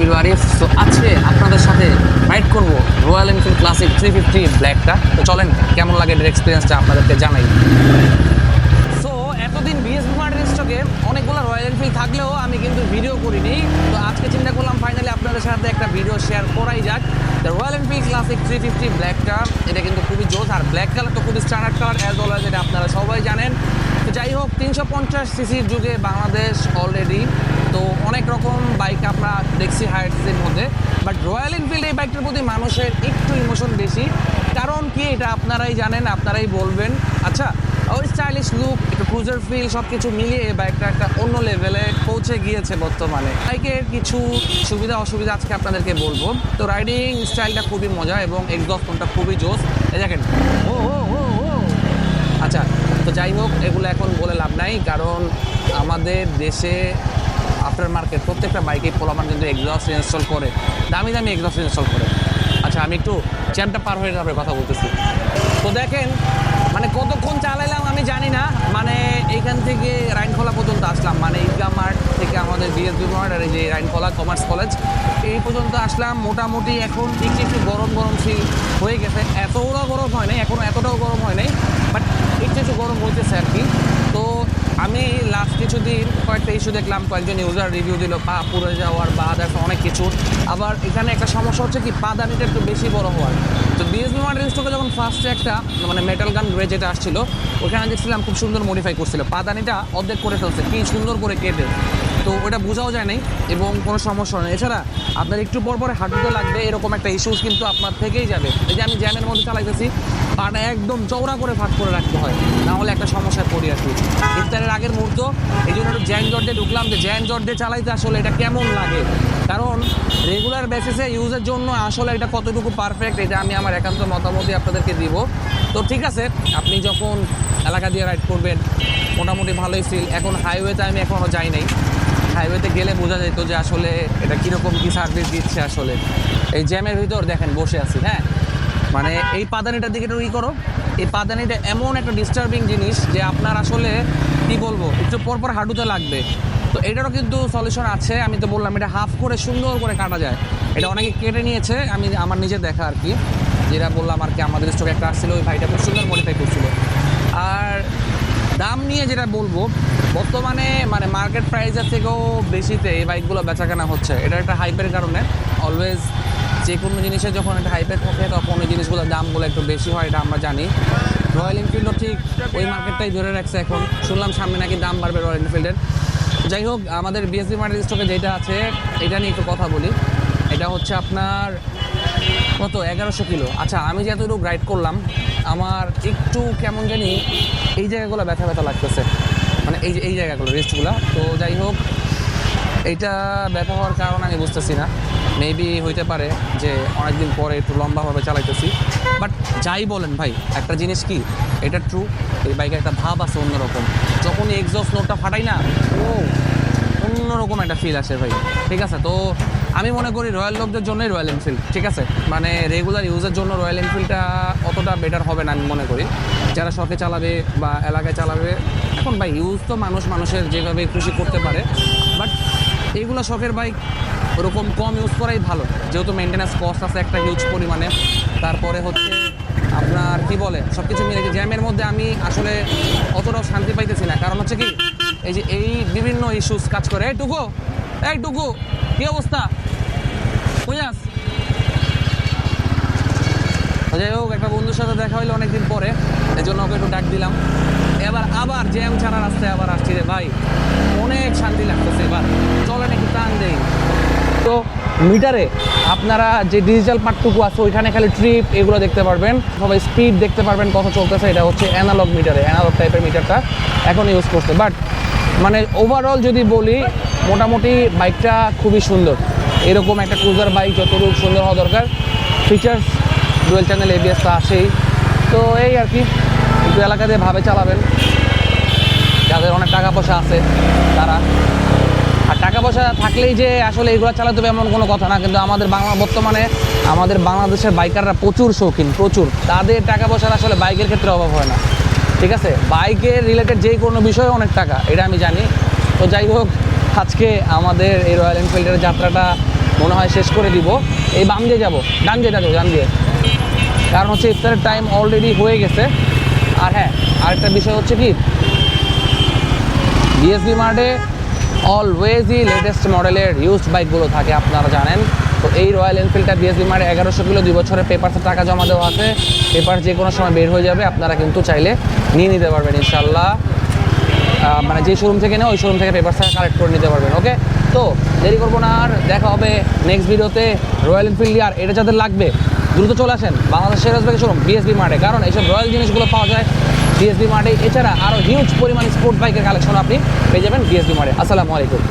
Your Arif, তো আজকে আপনাদের সাথে রাইড করব Royal Enfield Classic three fifty ব্ল্যাকটা তো চলেন, কেমন লাগে এটার এক্সপিরিয়েন্সটা আপনাদেরকে জানাই। সো এতদিন বিএসবি মার্টের স্টকে অনেকগুলো রয়্যাল এনফিল্ড থাকলেও আমি কিন্তু ভিডিও করিনি। তো আজকে চিন্তা করলাম ফাইনালি আপনাদের সাথে একটা ভিডিও শেয়ার করাই যাক। Royal Enfield Classic three fifty ব্ল্যাকটা এটা কিন্তু খুবই জোস আর ব্ল্যাক কালার তো খুবই স্ট্যান্ডার্ড কালার অ্যাজ ওয়েল এটা আপনারা সবাই জানেন। তো যাই হোক, তিনশো পঞ্চাশ সিসির যুগে বাংলাদেশ অলরেডি তো দেখছি হায়ার মধ্যে বাট রয়্যাল এনফিল্ড এই বাইকটার প্রতি মানুষের একটু ইমোশন বেশি। কারণ কি, এটা আপনারাই জানেন, আপনারাই বলবেন আচ্ছা ওই স্টাইলিশ লুক একটু ক্রুজার ফিল সব কিছু মিলিয়ে বাইকটা একটা অন্য লেভেলে পৌঁছে গিয়েছে বর্তমানে। বাইকের কিছু সুবিধা, অসুবিধা আজকে আপনাদেরকে বলব। তো রাইডিং স্টাইলটা খুবই মজা এবং এক্সস্টনটা খুবই জোস। দেখেন ও ও ও। আচ্ছা তো যাই হোক, এগুলো এখন বলে লাভ নাই, কারণ আমাদের দেশে আফটার মার্কেট প্রত্যেকটা বাইকেই পোলামান কিন্তু এক্সস্ট ইনস্টল করে, দামি দামি এক্সস্ট ইনস্টল করে। আচ্ছা আমি একটু চ্যাম্পটা পার হয়ে তারপরে কথা বলতেছি। তো দেখেন মানে কতক্ষণ চালাইলাম আমি জানি না মানে এইখান থেকে রাইনখোলা পর্যন্ত আসলাম মানে ঈদগা মার্ট থেকে আমাদের বিএসবি মার্ট আর এই যে রাইনখোলা কমার্স কলেজ, এই পর্যন্ত আসলাম। মোটামুটি এখন ঠিক একটু গরম গরম ফিল হয়ে গেছে। এতটাও গরম হয় নাই এখনও এতটাও গরম হয় নাই বাট একটু একটু গরম হইতেছে আর কি। তো আমি লাস্ট কিছুদিন কয়েকটা ইস্যু দেখলাম, কয়েকজন ইউজার রিভিউ দিল, পা পুড়ে যাওয়ার বা আদার্স অনেক কিছু। আবার এখানে একটা সমস্যা হচ্ছে কি পা দানিটা একটু বেশি বড় হওয়ার। তো বিএসবি মার্টের স্টকে যখন ফার্স্টে একটা মানে মেটাল গান যেটা আসছিল, ওখানে দেখছিলাম খুব সুন্দর মডিফাই করছিল। পাদানিটা অর্ধেক করে ফেলছে, কি সুন্দর করে কেটে। তো ওটা বোঝাও যায় নাই এবং কোনো সমস্যা নেই। এছাড়া আপনার একটু পর পরে হাঁটুতে লাগবে, এরকম একটা ইস্যুস কিন্তু আপনার থেকেই যাবে। এই যে আমি জ্যামের মধ্যে চালাইতেছি পাটা একদম চওড়া করে ফাঁক করে রাখতে হয়। না হলে একটা সমস্যায় পড়ি কি। ইফতারের আগের মুহূর্ত, এই জন্য একটু জ্যান জট দিয়ে ঢুকলাম যে জ্যান জট দিয়ে চালাইতে আসলে এটা কেমন লাগে? কারণ রেগুলার বেসিসে ইউজের জন্য আসলে এটা কতটুকু পারফেক্ট এটা আমি আমার একান্ত মতামতই আপনাদেরকে দিব। তো ঠিক আছে, আপনি যখন এলাকা দিয়ে রাইড করবেন, মোটামুটি ভালোই ফিল এখন হাইওয়েতে আমি এখনও যাই নাই। হাইওয়েতে গেলে বোঝা যেত যে আসলে এটা কীরকম কী সার্ভিস দিচ্ছে আসলে। এই জ্যামের ভিতর দেখেন, বসে আছি হ্যাঁ? মানে এই পাদানিটার দিকে একটু ই করো। এই পাদানিটা এমন একটা ডিস্টার্বিং জিনিস যে আপনার আসলে কি বলব, একটু পরপর পর হাঁটুতে লাগবে। তো এটারও কিন্তু সলিউশন আছে। আমি তো বললাম, এটা হাফ করে সুন্দর করে কাটা যায়। এটা অনেকে কেটে নিয়েছে, আমি আমার নিজে দেখা আর কি। যেটা বললাম আর কি, আমাদের স্টকে একটা আসছিল, ওই ভাইটা খুব সুন্দর মডিফাই করছিল। আর দাম নিয়ে যেটা বলব, বর্তমানে মানে মার্কেট প্রাইসের থেকেও বেশিতে এই বাইকগুলো বেচাকেনা হচ্ছে। এটা একটা হাইপের কারণে। অলওয়েজ যে কোনো জিনিসে যখন একটা হাইপের থাকে, তখন ওই জিনিসগুলোর দামগুলো একটু বেশি হয়, এটা আমরা জানি। রয়্যাল এনফিল্ডও ঠিক ওই মার্কেটটাই ধরে রাখছে এখন। শুনলাম সামনে নাকি দাম বাড়বে রয়্যাল এনফিল্ডের যাই হোক, আমাদের বিএসবি মার্কেট স্টকে যেটা আছে, এটা নিয়ে একটু কথা বলি। এটা হচ্ছে আপনার কত? এগারোশো কিলো। আচ্ছা আমি যতটুকু রাইড করলাম আমার একটু কেমন জানি এই জায়গাগুলো ব্যথা ব্যথা লাগতেছে। মানে এই যে, এই জায়গাগুলো রেস্টগুলো তো যাই হোক এইটা ব্যথা হওয়ার কারণ আমি বুঝতেছি না। মেবি হইতে পারে যে অনেকদিন পরে একটু লম্বাভাবে চালাইতেছি। বাট যাই বলেন ভাই, একটা জিনিস কি? এটা ট্রু এই বাইকের একটা ভাব আছে অন্যরকম। যখন এক্সস্ট নোটটা ফাটাই না, ও অন্যরকম একটা ফিল আসে ভাই। ঠিক আছে? তো আমি মনে করি রয়্যাল লোকদের জন্যই রয়্যাল এনফিল্ড, ঠিক আছে? মানে রেগুলার ইউজের জন্য রয়্যাল এনফিল্ডটা অতটা বেটার হবে না আমি মনে করি। যারা শখে চালাবে বা এলাকায় চালাবে, এখন ভাই ইউজ তো মানুষ মানুষের যেভাবে খুশি করতে পারে বাট এইগুলো শখের বাইক ওরকম কম ইউজ করাই ভালো। যেহেতু মেনটেন্যান্স কস্ট আছে একটা হিউজ পরিমাণে, তারপরে হচ্ছে আপনার কি বলে সব কিছু মিলে জ্যামের মধ্যে আমি আসলে অতটাও শান্তি পাইতেছি না। কারণ হচ্ছে কি, এই যে এই বিভিন্ন ইস্যুস কাজ করে, এই টুকু এই টুকু, কি অবস্থা? যাই হোক, একটা বন্ধুর সাথে দেখা হইল অনেকদিন পরে এই জন্য ওকে একটু ডাক দিলাম। এবার আবার জ্যাম ছাড়া রাস্তায় আবার আসছি রে ভাই, অনেক শান্তি লাগতেছে, এবার চলেন একটু টান দেই। তো মিটারে আপনারা যে ডিজিটাল পার্টটুকু আছে, ওইখানে খালি ট্রিপ এগুলো দেখতে পারবেন সবাই স্পিড দেখতে পারবেন কত চলতেছে, এটা হচ্ছে অ্যানালগ মিটারে, অ্যানালগ টাইপের মিটারটা এখন ইউজ করছে। বাট মানে ওভারঅল যদি বলি, মোটামুটি বাইকটা খুবই সুন্দর। এরকম একটা ক্রুজার বাইক যতটুকু সুন্দর হওয়া দরকার। ফিচার্স ডুয়েল চ্যানেল এবিএস তো আসেই তো এই আর কি, একটু এলাকা দিয়ে ভাবে চালাবেন। যাদের অনেক টাকা পয়সা আছে, তারা। আর টাকা পয়সা থাকলেই যে আসলে এগুলো চালাতে হবে এমন কোনো কথা না, কিন্তু আমাদের বাংলা, বর্তমানে আমাদের বাংলাদেশের বাইকাররা প্রচুর শৌখিন, প্রচুর। তাদের টাকা পয়সার আসলে বাইকের ক্ষেত্রে অভাব হয় না। ঠিক আছে? বাইকের রিলেটেড যে কোনো বিষয়ে অনেক টাকা, এটা আমি জানি। তো যাই হোক, আজকে আমাদের এই রয়্যাল এনফিল্ডের যাত্রাটা মনে হয় শেষ করে দিব। এই বাম দিয়ে যাব, ডান দিয়ে যাব, ডান দিয়ে। কারণ হচ্ছে ইফতারের টাইম অলরেডি হয়ে গেছে। আর হ্যাঁ আরেকটা বিষয় হচ্ছে কি? বিএসবি মার্টে অলওয়েজই লেটেস্ট মডেলের ইউজড বাইকগুলো থাকে, আপনারা জানেন। তো এই রয়্যাল এনফিল্ডটা বিএসবি মার্টে এগারোশো কিলো, দুই বছরের পেপারসের টাকা জমা দেওয়া আছে। পেপার যে কোনো সময় বের হয়ে যাবে, আপনারা কিন্তু চাইলে নিয়ে নিতে পারবেন ইনশাল্লাহ মানে যে শোরুম থেকে নেয়, ওই শোরুম থেকে পেপারসটা কালেক্ট করে নিতে পারবেন ওকে তো দেরি করব না আর দেখা হবে নেক্সট ভিডিওতে রয়্যাল এনফিল্ড আর এটা যাদের লাগবে, দ্রুত চলে আসেন বাংলাদেশের সেরাজবাগে শোরুম বিএসবি মার্টে কারণ এইসব রয়্যাল জিনিসগুলো পাওয়া যায় বিএসবি মার্টে এছাড়া আরও হিউজ পরিমাণে স্পোর্ট বাইকের কালেকশন আপনি পেয়ে যাবেন বিএসবি মার্টে আসসালামু আলাইকুম।